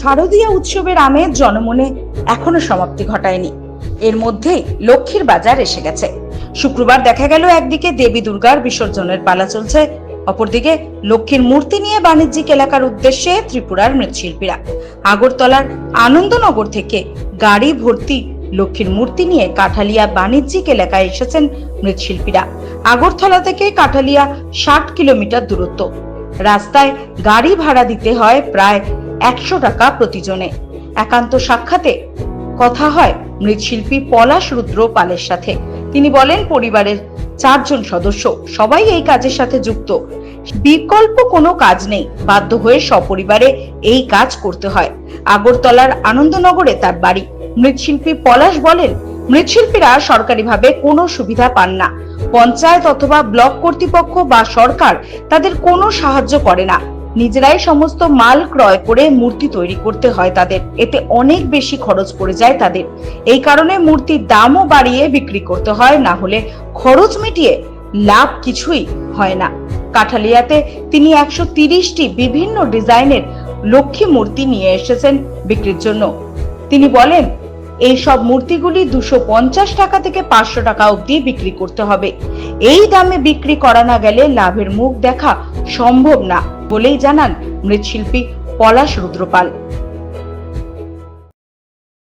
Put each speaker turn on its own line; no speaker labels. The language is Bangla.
শারদীয়া উৎসবের আমেজ জনমনে এখনও সমাপ্তি ঘটায়নি। এর মধ্যেই লক্ষ্মীর বাজার এসে গেছে। শুক্রবার দেখা গেল একদিকে দেবী দুর্গার বিসর্জনের পালা চলছে, অপরদিকে লক্ষ্মীর মূর্তি নিয়ে বাণিজ্যিক এলাকার উদ্দেশ্যে ত্রিপুরার মৃৎশিল্পীরা। আগরতলার আনন্দনগর থেকে গাড়ি ভর্তি লক্ষ্মীর মূর্তি নিয়ে কাঠালিয়া বাণিজ্যিক এলাকায় এসেছেন মৃৎশিল্পীরা। আগরতলা থেকে কাঠালিয়া ষাট কিলোমিটার দূরত্ব। রাস্তায় গাড়ি ভাড়া দিতে হয় প্রায় একশো টাকা প্রতিজনে। একান্ত সাক্ষাতে কথা হয় মৃৎশিল্পী পলাশ রুদ্র পালের সাথে। তিনি বলেন, পরিবারের চারজন সদস্য, সবাই এই কাজের সাথে যুক্ত। বিকল্প কোনো কাজ নেই, বাধ্য হয়ে সপরিবারে এই কাজ করতে হয়। আগরতলার আনন্দনগরে তার বাড়ি। মৃৎশিল্পী পলাশ বলেন, মৃৎশিল্পীরা সরকারিভাবে কোনো সুবিধা পান না। পঞ্চায়েত অথবা ব্লক কর্তৃপক্ষ বা সরকার তাদের কোনো সাহায্য করে না। নিজেরাই সমস্ত মাল ক্রয় করে মূর্তি তৈরি করতে হয় তাদের। এতে অনেক বেশি খরচ পড়ে যায় তাদের। এই কারণে মূর্তির দামও বাড়িয়ে বিক্রি করতে হয়, না হলে খরচ মিটিয়ে লাভ কিছুই হয় না। কাঠালিয়াতে তিনি একশো তিরিশটি বিভিন্ন ডিজাইনের লক্ষ্মী মূর্তি নিয়ে এসেছেন বিক্রির জন্য। তিনি বলেন, এই সব মূর্তিগুলি দুশো পঞ্চাশ টাকা থেকে পাঁচশো টাকা অবধি বিক্রি করতে হবে। এই দামে বিক্রি করা না গেলে লাভের মুখ দেখা সম্ভব না। বলেই জানান মৃৎশিল্পী পলাশ রুদ্রপাল।